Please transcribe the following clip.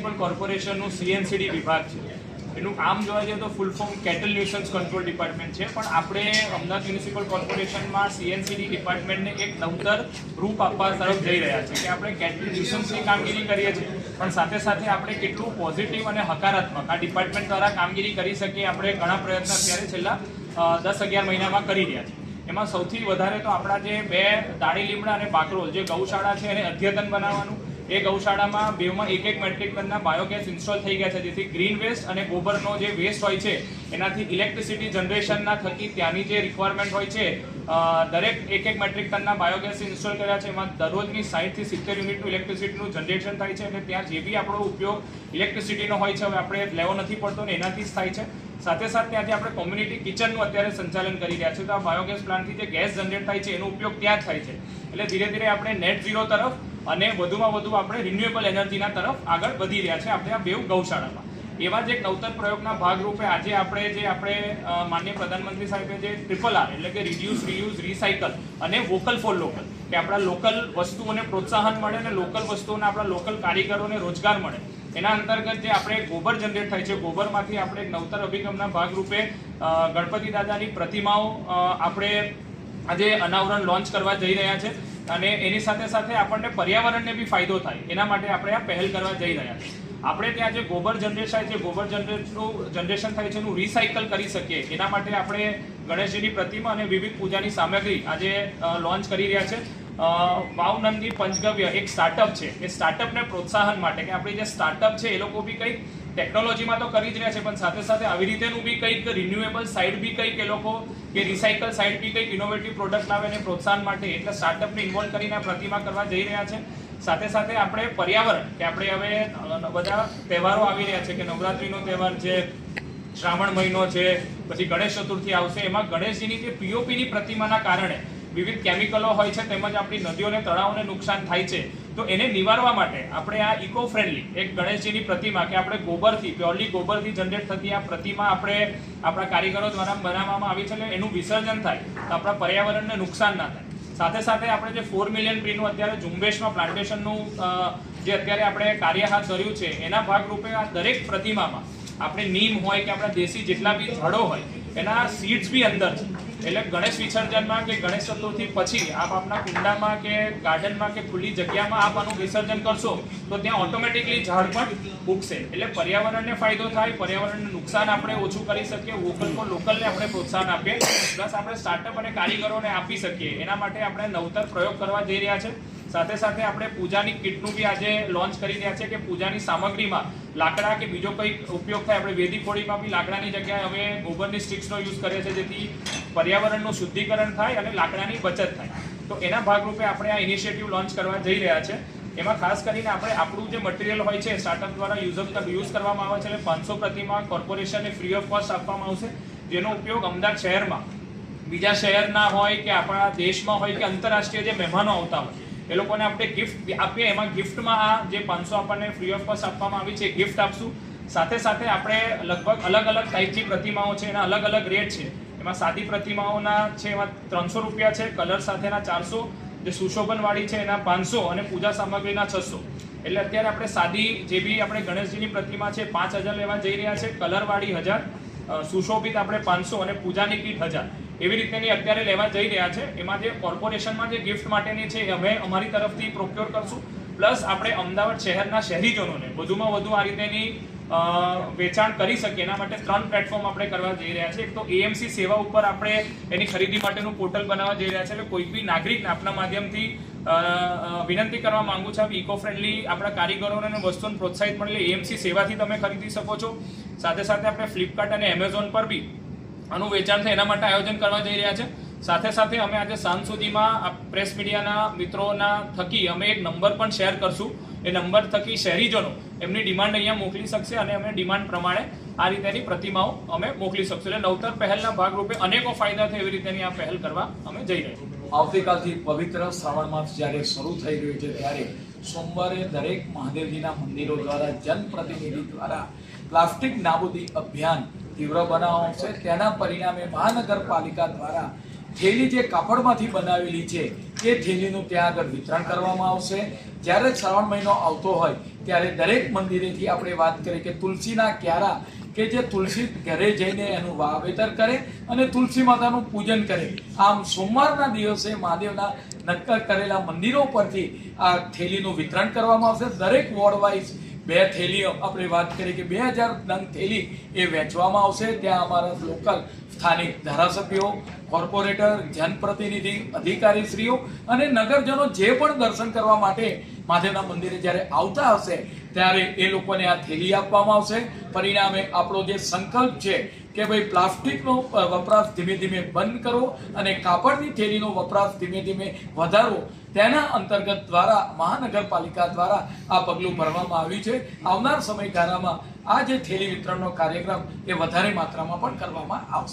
Municipal કોર્પોરેશનનું CNCD વિભાગ છે. એનું આમ જોવા જઈએ તો full form cattle nuisance control department છે. પણ આપણે અમદાવાદ મ્યુનિસિપલ કોર્પોરેશનમાં સીએનસીડી ડિપાર્ટમેન્ટને એક નવતર રૂપ આપવા તરફ જઈ રહ્યા છે કે આપણે કેટલ ન્યુસન્સની કામગીરી કરીએ છીએ. પણ સાથે સાથે આપણે કેટલું પોઝિટિવ અને હકારાત્મક આ ડિપાર્ટમેન્ટ દ્વારા કામગીરી કરી શકીએ આપણે ઘણા પ્રયત્નો અત્યારે છેલ્લા દસ અગિયાર મહિનામાં કરી રહ્યા છીએ. એમાં સૌથી વધારે તો આપણા જે બે દાણી લીમડા અને બાકરોલ, જે ગૌશાળા છે એને અદ્યતન બનાવવાનું એ ગૌશાળામાં બેમાં એક એક મેટ્રિક ટનના બાયોગેસ ઇન્સ્ટોલ થઈ ગયા છે, જેથી ગ્રીન વેસ્ટ અને ગોબરનો જે વેસ્ટ હોય છે, એનાથી ઇલેક્ટ્રિસિટી જનરેશનના થકી ત્યાંની જે રિક્વાયરમેન્ટ હોય છે દરેક એક એક મેટ્રિક ટનના બાયોગેસ ઇન્સ્ટોલ કર્યા છે, એમાં દરરોજની સાઠથી સિત્તેર યુનિટનું ઇલેક્ટ્રિસિટીનું જનરેશન થાય છે અને ત્યાં જે બી આપણો ઉપયોગ ઇલેક્ટ્રિસિટીનો હોય છે, હવે આપણે લેવો નથી પડતો ને એનાથી જ થાય છે. સાથે સાથે ત્યાંથી આપણે કોમ્યુનિટી કિચનનું અત્યારે સંચાલન કરી રહ્યા છે, તો આ બાયોગેસ પ્લાન્ટથી જે ગેસ જનરેટ થાય છે, એનો ઉપયોગ ત્યાં જ થાય છે. એટલે ધીરે ધીરે આપણે નેટ ઝીરો તરફ અને વધુમાં વધુ આપણે રિન્યુએબલ એનર્જીના તરફ આગળ વધી રહ્યા છે આપણે આ બેઉ ગૌશાળામાં. એવા જ એક નવતર પ્રયોગના ભાગરૂપે આજે આપણે જે આપણે માન્ય પ્રધાનમંત્રી સાહેબે જે ટ્રિપલ આર એટલે કે રિડ્યુસ રીયુઝ રિસાયકલ અને વોકલ ફોર લોકલ કે આપણા લોકલ વસ્તુઓને પ્રોત્સાહન મળે અને લોકલ વસ્તુઓને આપણા લોકલ કારીગરોને રોજગાર મળે. એના અંતર્ગત જે આપણે ગોબર જનરેટ થાય છે, ગોબરમાંથી આપણે નવતર અભિગમના ભાગરૂપે ગણપતિ દાદાની પ્રતિમાઓ આપણે આજે અનાવરણ લોન્ચ કરવા જઈ રહ્યા છે. અને એની સાથે સાથે આપણને પર્યાવરણને બી ફાયદો થાય. એના માટે આપણે આ પહેલ કરવા જઈ રહ્યા છીએ. આપણે ત્યાં જે ગોબર જનરેટ થાય છે ગોબર જનરેટનું જનરેશન થાય છે, એનું રિસાયકલ કરી શકીએ. એના માટે આપણે ગણેશજીની પ્રતિમા અને વિવિધ પૂજાની સામગ્રી આજે લોન્ચ કરી રહ્યા છે. વાવનંદી પંચગવ્ય એક સ્ટાર્ટઅપ છે. એ સ્ટાર્ટઅપને પ્રોત્સાહન માટે કે આપણી જે સ્ટાર્ટઅપ છે, એ લોકો બી કંઈક ટેકનોલોજીમાં તો કરી જ રહ્યા છે, પણ સાથે સાથે આવી રીતેનું બી કંઈક રિન્યુએબલ સાઇડ બી કંઈક એ લોકો કે રિસાયકલ સાઇડ બી કંઈક ઇનોવેટિવ પ્રોડક્ટ લાવે અને પ્રોત્સાહન માટે એટલે સ્ટાર્ટઅપને ઇન્વોલ્વ કરીને પ્રતિમા કરવા જઈ રહ્યા છે. સાથે સાથે આપણે પર્યાવરણ, કે આપણે હવે બધા તહેવારો આવી રહ્યા છે કે નવરાત્રિનો તહેવાર છે, શ્રાવણ મહિનો છે, પછી ગણેશ ચતુર્થી આવશે, એમાં ગણેશજીની જે પીઓપીની પ્રતિમાના કારણે વિવિધ કેમિકલો હોય છે તેમજ આપણી નદીઓને, તળાવોને નુકસાન થાય છે. તો એને નિવારવા માટે આપણે આ ઇકો ફ્રેન્ડલી એક ગણેશજીની પ્રતિમા કે આપણે ગોબરથી, પ્યોરલી ગોબરથી જનરેટ થતી આ પ્રતિમા આપણે આપણા કારીગરો દ્વારા બનાવવામાં આવી છે એટલે એનું વિસર્જન થાય તો આપણા પર્યાવરણને નુકસાન ના થાય. સાથે સાથે આપણે જે ફોર મિલિયન ટ્રીનું અત્યારે ઝુંબેશમાં પ્લાન્ટેશનનું જે અત્યારે આપણે કાર્ય હાથ ધર્યું છે, એના ભાગરૂપે આ દરેક પ્રતિમામાં આપણે નીમ હોય કે આપણા દેશી જેટલા બી ઝાડો હોય, એના સીડ્સ બી અંદર છે. એટલે ગણેશ વિસર્જનમાં કે ગણેશ ચતુર્થી પછી આપ આપના કુંડામાં કે ગાર્ડનમાં કે ખુલ્લી જગ્યામાં આપ આનું વિસર્જન કરશો, તો ત્યાં ઓટોમેટિકલી ઝાડ પણ ઉગશે. એટલે પર્યાવરણને ફાયદો થાય, પર્યાવરણને નુકસાન આપણે ઓછું કરી શકીએ વોકલ ફોર લોકલને આપણે પ્રોત્સાહન આપીએ પ્લસ આપણે સ્ટાર્ટઅપ અને કારીગરોને આપી શકીએ. એના માટે આપણે નવતર પ્રયોગ કરવા જઈ રહ્યા છે. સાથે સાથે આપણે પૂજાની કિટનું બી આજે લોન્ચ કરી રહ્યા છે કે પૂજાની સામગ્રીમાં લાકડા કે બીજો કંઈક ઉપયોગ થાય. આપણે વેદી ખોડીમાં બી લાકડાની જગ્યાએ હવે ગોબરની સ્ટિક્સનો યુઝ કરીએ છીએ જેથી પર્યાવરણનું શુદ્ધિકરણ થાય અને લાકડાની બચત થાય. તો એના ભાગરૂપે આપણે આ ઇનિશિયેટિવ લોન્ચ કરવા જઈ રહ્યા છે. એમાં ખાસ કરીને આપણે આપણું જે મટીરિયલ હોય છે સ્ટાર્ટઅપ દ્વારા યુઝ યુઝ કરવામાં આવે છે એટલે પાંચસો પ્રતિમા કોર્પોરેશનને ફ્રી ઓફ કોસ્ટ આપવામાં આવશે. જેનો ઉપયોગ અમદાવાદ શહેરમાં બીજા શહેરના હોય કે આપણા દેશમાં હોય કે આંતરરાષ્ટ્રીય જે મહેમાનો આવતા હોય એ લોકોને આપણે ગિફ્ટ આપીએ. એમાં ગિફ્ટમાં આ જે પાંચસો આપણને ફ્રી ઓફ કોસ્ટ આપવામાં આવી છે ગિફ્ટ આપશું. સાથે સાથે આપણે લગભગ અલગ અલગ ટાઈપની પ્રતિમાઓ છે, એના અલગ અલગ રેટ છે. એમાં સાદી પ્રતિમાઓના છે, એમાં ત્રણસો રૂપિયા છે, કલર સાથેના ચારસો, જે સુશોભનવાળી છે, એના પાંચસો અને પૂજા સામગ્રીના છસો. એટલે અત્યારે આપણે સાદી જે બી આપણે ગણેશજીની પ્રતિમા છે, પાંચ હજાર લેવા જઈ રહ્યા છે, કલરવાળી હજાર સુશોભિત આપણે પાંચસો અને પૂજાની કીટ હજાર. એવી રીતેની અત્યારે લેવા જઈ રહ્યા છે. એમાં જે કોર્પોરેશનમાં જે ગિફ્ટ માટેની છે અમે અમારી તરફથી પ્રોક્યોર કરશું. પ્લસ આપણે અમદાવાદ શહેરના શહેરીજનોને વધુમાં વધુ આ રીતેની વેચાણ કરી શકીએ. એના માટે ત્રણ પ્લેટફોર્મ આપણે કરવા જઈ રહ્યા છે. એક તો એએમસી સેવા ઉપર આપણે એની ખરીદી માટેનું પોર્ટલ બનાવવા જઈ રહ્યા છે. એટલે કોઈ બી નાગરિકને આપણા માધ્યમથી વિનંતી કરવા માંગુ છું. ઇકો ફ્રેન્ડલી આપણા કારીગરોને અને વસ્તુઓને પ્રોત્સાહિત મળે. એએમસી સેવાથી તમે ખરીદી શકો છો. સાથે સાથે આપણે ફ્લિપકાર્ટ અને એમેઝોન પર બી આનું વેચાણ થાય એના માટે આયોજન કરવા જઈ રહ્યા છે. સાથે સાથે અમે આજે સાંજ સુધીમાં આ પ્રેસ મીડિયાના મિત્રોના થકી અમે એક નંબર પણ શેર કરશું. એ નંબર થકી શહેરીજનો એમની ડિમાન્ડ અહીંયા મોકલી શકશે અને અમે ડિમાન્ડ પ્રમાણે આ રીતેની પ્રતિમાઓ અમે મોકલી શકશું. એટલે નવતર પહેલના ભાગરૂપે અનેકો ફાયદા થાય એવી રીતેની આ પહેલ કરવા અમે જઈ રહ્યા આવતીકાલથી પવિત્ર શ્રાવણ માસ જ્યારે શરૂ થઈ રહ્યું છે, ત્યારે સોમવારે દરેક મહાદેવજીના મંદિરો દ્વારા જનપ્રતિનિધિ દ્વારા પ્લાસ્ટિક નાબૂદી અભિયાન તીવ્ર બનાવવામાં આવશે તેના પરિણામે મહાનગરપાલિકા દ્વારા થેલી જે કાપડમાંથી બનાવેલી છે, એ થેલીનું ત્યાં આગળ વિતરણ કરવામાં આવશે. જ્યારે શ્રાવણ મહિનો આવતો હોય, ત્યારે દરેક મંદિરેથી આપણે વાત કરીએ કે તુલસીના ક્યારા કે જે તુલસી ઘરે જઈને એનું વાવેતર કરે અને તુલસી માતાનું પૂજન કરે. આમ સોમવારના દિવસે મહાદેવના નક્કર કરેલા મંદિરો પરથી આ થેલીનું વિતરણ કરવામાં આવશે. દરેક વોર્ડ વાઇઝ બે થેલીઓ આપણે વાત કરીએ કે બે હજાર નંગ થેલી એ વેચવામાં આવશે. ત્યાં અમારા લોકલ સ્થાનિક ધારાસભ્યો, કોર્પોરેટર, જનપ્રતિનિધિ, અધિકારીશ્રીઓ અને નગરજનો જે પણ દર્શન કરવા માટે મહાદેવના મંદિરે જ્યારે આવતા હશે, ત્યારે એ લોકોને આ થેલી આપવામાં આવશે. પરિણામે આપણો જે સંકલ્પ છે કે ભાઈ પ્લાસ્ટિકનો વપરાશ ધીમે ધીમે બંધ કરો અને કાપડની થેલીનો વપરાશ ધીમે ધીમે વધારવો તેના અંતર્ગત દ્વારા, મહાનગરપાલિકા દ્વારા આ પગલું ભરવામાં આવ્યું છે. આવનાર સમયગાળામાં આ જે થેલી વિતરણનો કાર્યક્રમ, એ વધારે માત્રામાં પણ કરવામાં આવશે.